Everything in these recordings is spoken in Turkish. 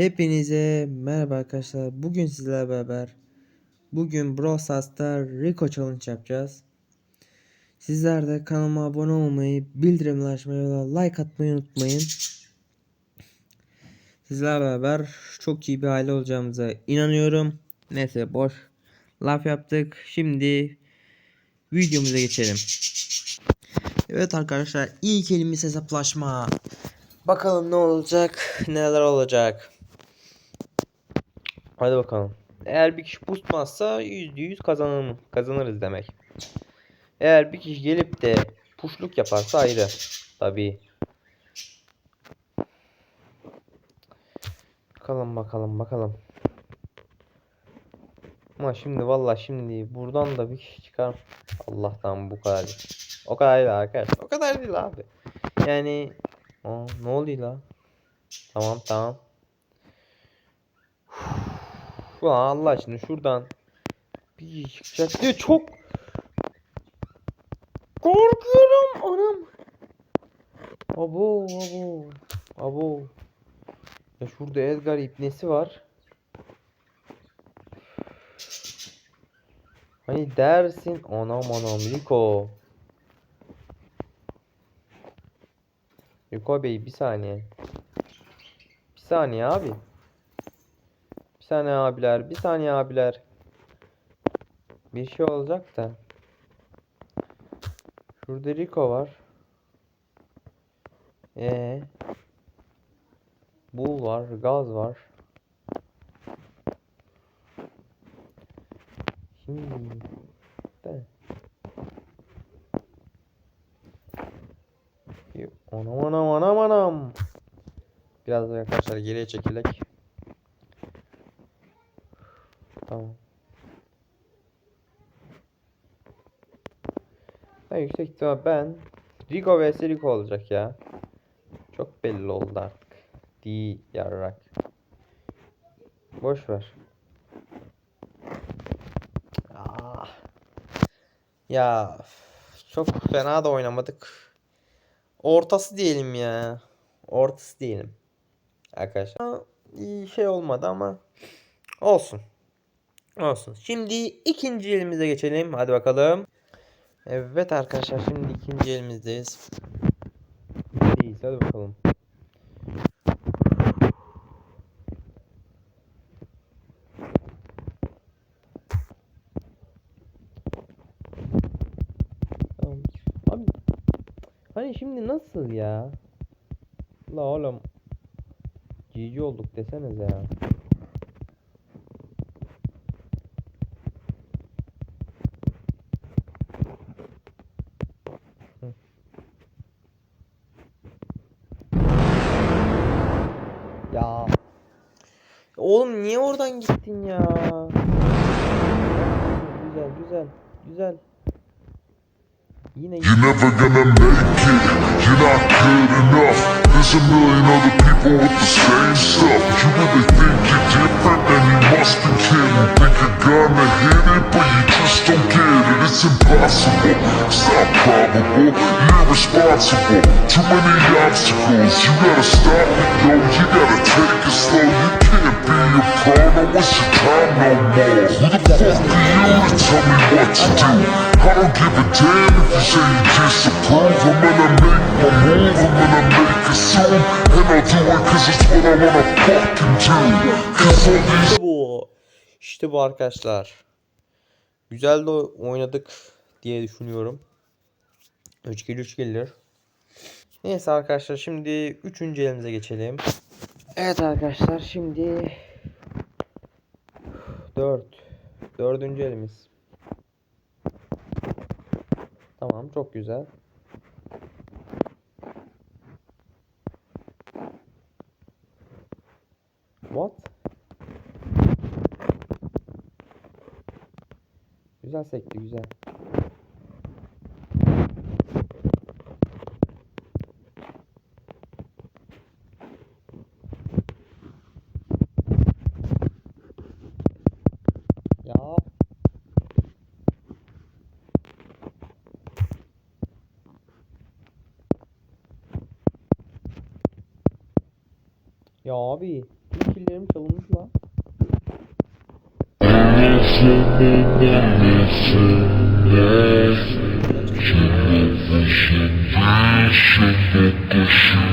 Hepinize merhaba arkadaşlar. Bugün sizlerle beraber bugün Brawl Stars'ta Rico Challenge yapacağız. Sizler de kanalıma abone olmayı, bildirimleri açmayı ve like atmayı unutmayın. Sizlerle beraber çok iyi bir aile olacağımıza inanıyorum. Neyse boş laf yaptık. Şimdi videomuza geçelim. Evet arkadaşlar ilk elimiz hesaplaşma. Bakalım ne olacak, neler olacak. Hadi bakalım. Eğer bir kişi pusmazsa %100 kazanır, kazanırız demek. Eğer bir kişi gelip de puşluk yaparsa ayrı. Tabii. Bakalım bakalım bakalım. Ama şimdi valla şimdi buradan da bir kişi çıkar. Allah'tan bu kadar. O kadar değil arkadaşlar. O kadar değil abi. Yani Aa, ne oluyor la? Tamam tamam. Ulan Allah aşkına şuradan bir çıkacak diye çok korkuyorum anam. Abo abo abo. Ya şurada Edgar ipnesi var. Hani dersin anam anam Rico. Rico Bey bir saniye. Bir saniye abi. Saniye abiler. Bir saniye abiler. Bir şey olacak da. Şurada Rico var. Ee. Bul var, gaz var. Şimdi de. Anam anam anam anam. Biraz da arkadaşlar geriye çekilek. Tamam. Ben yüksek ihtimal ben Rico vs Rico olacak ya. Çok belli oldu artık. Di yarrak. Boş ver. Ah. Ya çok fena da oynamadık. Ortası diyelim ya. Ortası diyelim. Arkadaşlar. İyi şey olmadı ama olsun. Olsun. Şimdi ikinci elimize geçelim. Hadi bakalım. Evet arkadaşlar şimdi ikinci elimizdeyiz. İyiyiz hadi bakalım. Abi hani şimdi nasıl ya? La oğlum. GG olduk desenize ya. Hı. Ya. Oğlum niye oradan gittin ya? Güzel güzel güzel. Yine never gonna make it, you're not good enough There's a million other people with the same stuff You really think you're different and you must be kidding Think you're gonna hit it but you just don't get it It's impossible, it's not probable. You're irresponsible, too many obstacles. You gotta stop it yo, you gotta take it slow. You can't be a pro, don't waste your time no more Who the fuck are you to tell me what to do? I don't give a damn if you say you disapprove I'm gonna make my move, I'm gonna make it soon And I'll do it cause it's what I wanna fucking do. Cause all these. İşte bu arkadaşlar. Güzel de oynadık diye düşünüyorum. 3 kill 3 gelir. Neyse arkadaşlar şimdi 3. elimize geçelim. Evet arkadaşlar şimdi 4 4. elimiz. Tamam çok güzel. What? Güzel sekti güzel. Ya abi. Tüm killerim çalınmış lan. Generation, generation, generation, generation,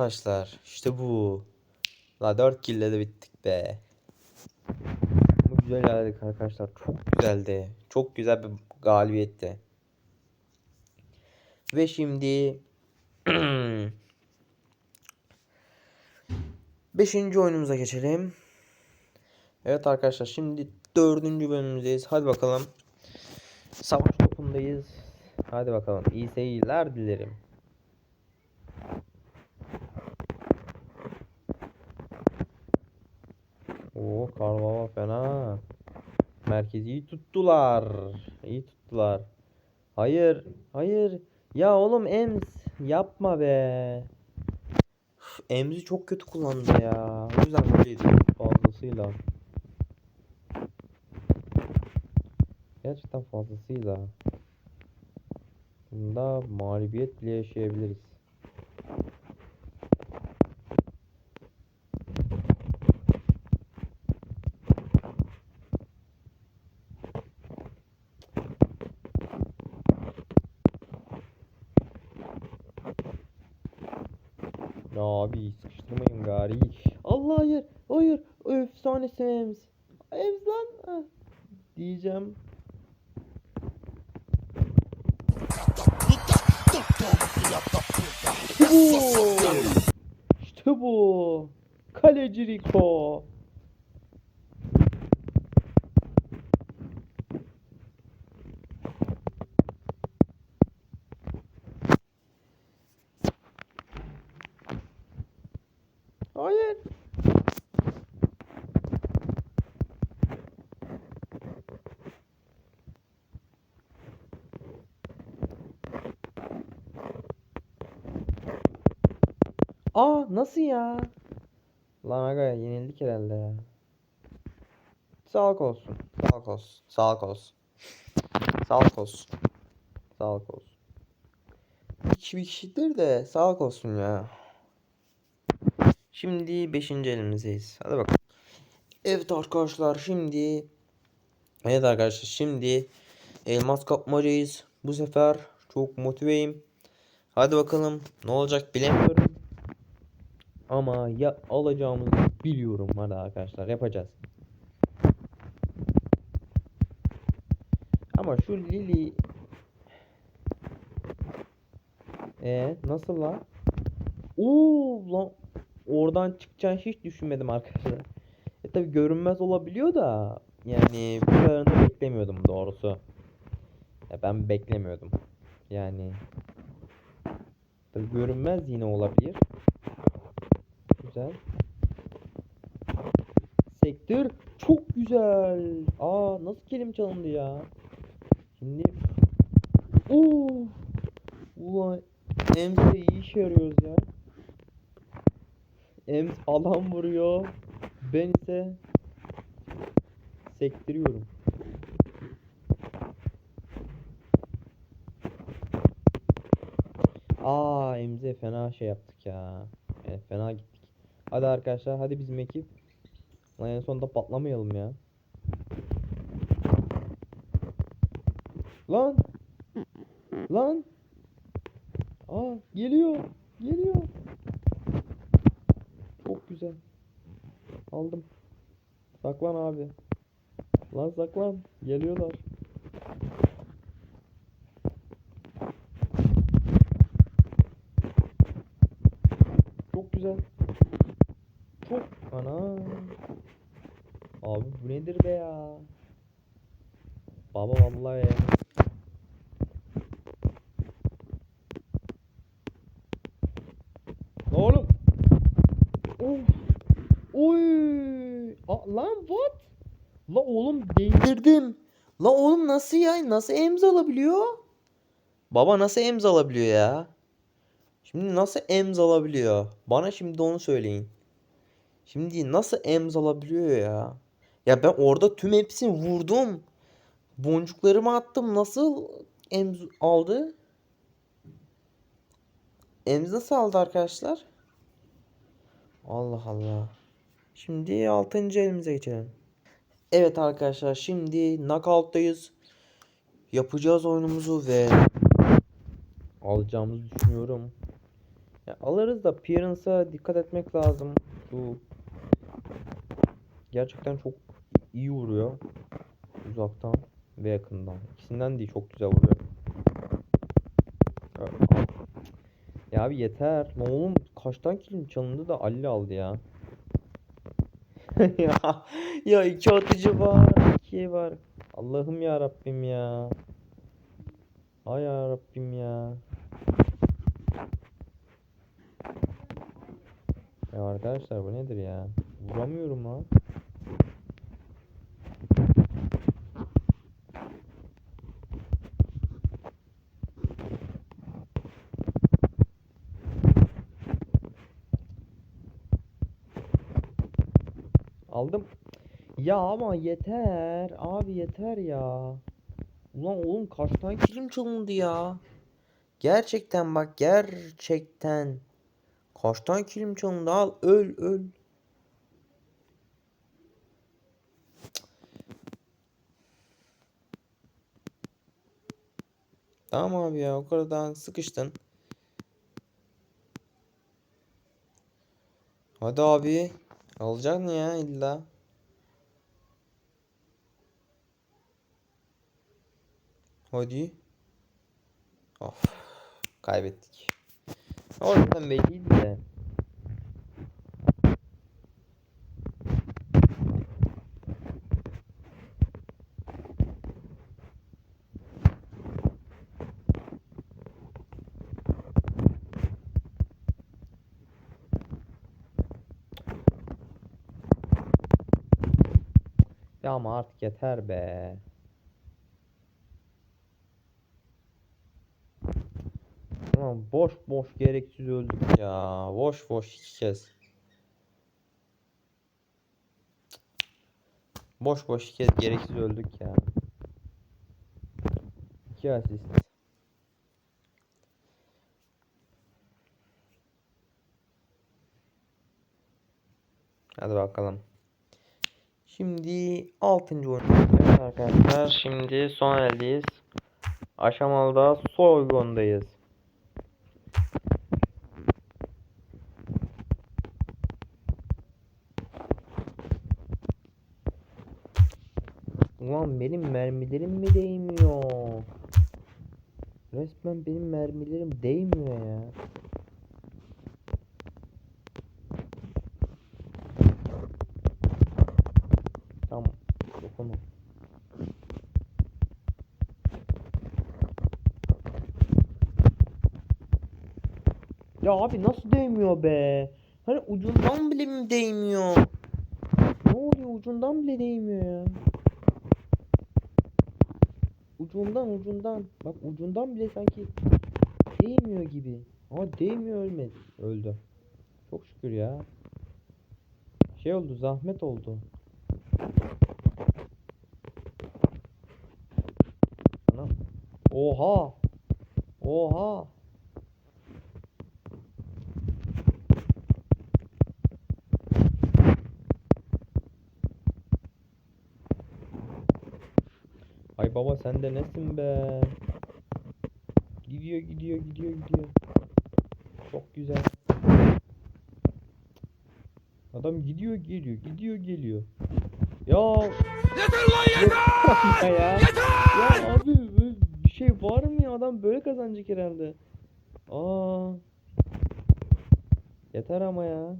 arkadaşlar. İşte bu. La 4 kill'le de bittik be. Bu güzel geldik arkadaşlar. Çok güzeldi. Çok güzel bir galibiyetti. Ve şimdi Beşinci oyunumuza geçelim. Evet arkadaşlar şimdi dördüncü bölümümüzdeyiz. Hadi bakalım. Savaş topundayız. Hadi bakalım. İyi seyirler dilerim. Oo Karlova fena. Merkezi iyi tuttular. İyi tuttular. Hayır. Hayır. Ya oğlum Ems yapma be. Üf, Emzi çok kötü kullandı ya. O yüzden böyleydi fazlasıyla. Gerçekten fazlasıyla. Bunda mağlubiyet bile yaşayabiliriz. Ya abi sıkıştırmayın gari. Allah hayır. Hayır. Efsanesi Ems. Ems lan. Ah, Diyeceğim. İşte bu. İşte bu. Kaleci Rico. Hayır. Aa nasıl ya? Lan aga yenildik herhalde ya. Sağlık olsun. Sağlık olsun. Sağlık olsun. Sağlık olsun. Sağlık olsun. Bir kişi bir kişidir de sağlık olsun ya. Şimdi 5. elimizdeyiz. Hadi bakalım. Evet arkadaşlar şimdi Evet arkadaşlar şimdi elmas kapmacayız. Bu sefer çok motiveyim. Hadi bakalım ne olacak bilemiyorum. Ama ya alacağımızı biliyorum hadi arkadaşlar yapacağız. Ama şu Lili e nasıl lan? Oo lan oradan çıkacağını hiç düşünmedim arkadaşlar. E tabi görünmez olabiliyor da yani bu kadarını beklemiyordum doğrusu. Ya ben beklemiyordum. Yani tabi görünmez yine olabilir. Güzel. Sektör çok güzel. Aa nasıl kelim çalındı ya? Şimdi Oo Ulan Emre iyi işe yarıyoruz ya. Ems alan vuruyor. Ben ise sektiriyorum. Aa Emze fena şey yaptık ya. Yani fena gittik. Hadi arkadaşlar hadi bizim ekip. Lan en sonunda patlamayalım ya. Lan. Lan. Aa geliyor. Geliyor. Çok güzel. Aldım. Saklan abi. Lan saklan. Geliyorlar. Çok güzel. Çok ana. Abi bu nedir be ya? Baba vallahi. Oğlum. Of. Oy. A, lan what? La oğlum değdirdim. La oğlum nasıl ya? Nasıl emz alabiliyor? Baba nasıl emz alabiliyor ya? Şimdi nasıl emz alabiliyor? Bana şimdi onu söyleyin. Şimdi nasıl emz alabiliyor ya? Ya ben orada tüm hepsini vurdum. Boncuklarımı attım. Nasıl emz aldı? Emz nasıl aldı arkadaşlar? Allah Allah. Şimdi 6. elimize geçelim. Evet arkadaşlar şimdi knockout'tayız. Yapacağız oyunumuzu ve alacağımızı düşünüyorum. Ya alırız da appearance'a dikkat etmek lazım. Şu gerçekten çok iyi vuruyor. Uzaktan ve yakından. İkisinden değil çok güzel vuruyor. Ya- abi yeter. Ne oğlum kaçtan kilim çalındı da Ali aldı ya. ya ya iki atıcı var, iki var. Allah'ım ya Rabbim ya. Ay ya Rabbim ya. Ya arkadaşlar bu nedir ya? Vuramıyorum lan. Aldım. Ya ama yeter. Abi yeter ya. Ulan oğlum kaçtan kilim çalındı ya. Gerçekten bak gerçekten. Kaçtan kilim çalındı al öl öl. Tamam abi ya o kadar sıkıştın. Hadi abi. Alacaksın ya illa. Hadi. Of. Kaybettik. Oradan belliydi de. Ama artık yeter be. Tamam boş boş gereksiz öldük ya. Boş boş iki kez. Boş boş iki kez gereksiz öldük ya. İki asist. Hadi bakalım. Şimdi 6. oyun. Evet arkadaşlar şimdi son eldeyiz. Aşamalıda soygundayız. Ulan benim mermilerim mi değmiyor? Resmen benim mermilerim değmiyor ya. Tamam. Dokunma. Ya abi nasıl değmiyor be? Hani ucundan bile mi değmiyor? Ne oluyor ucundan bile değmiyor ya. Ucundan ucundan. Bak ucundan bile sanki değmiyor gibi. Ama değmiyor ölmedi. Öldü. Çok şükür ya. Şey oldu zahmet oldu. Anam. Oha. Oha. Baba sen de nesin be? Gidiyor gidiyor gidiyor gidiyor. Çok güzel. Adam gidiyor geliyor gidiyor geliyor. Ya Yeter lan yeter! ya ya. Ya abi bir şey var mı ya adam böyle kazanacak herhalde. Aa. Yeter ama ya.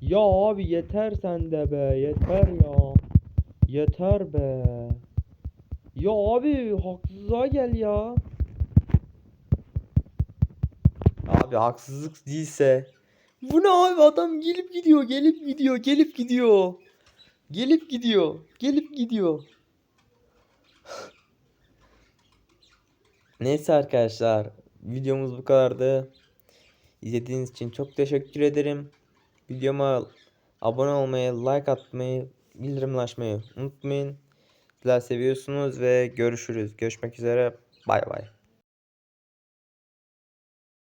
Ya abi yeter sende be yeter ya. Yeter be. Ya abi haksızlığa gel ya. Abi haksızlık değilse. Bu ne abi adam gelip gidiyor gelip gidiyor gelip gidiyor. Gelip gidiyor. Gelip gidiyor. Neyse arkadaşlar. Videomuz bu kadardı. İzlediğiniz için çok teşekkür ederim. Videoma abone olmayı, like atmayı, bildirim açmayı unutmayın. Sizler seviyorsunuz ve görüşürüz. Görüşmek üzere. Bay bay.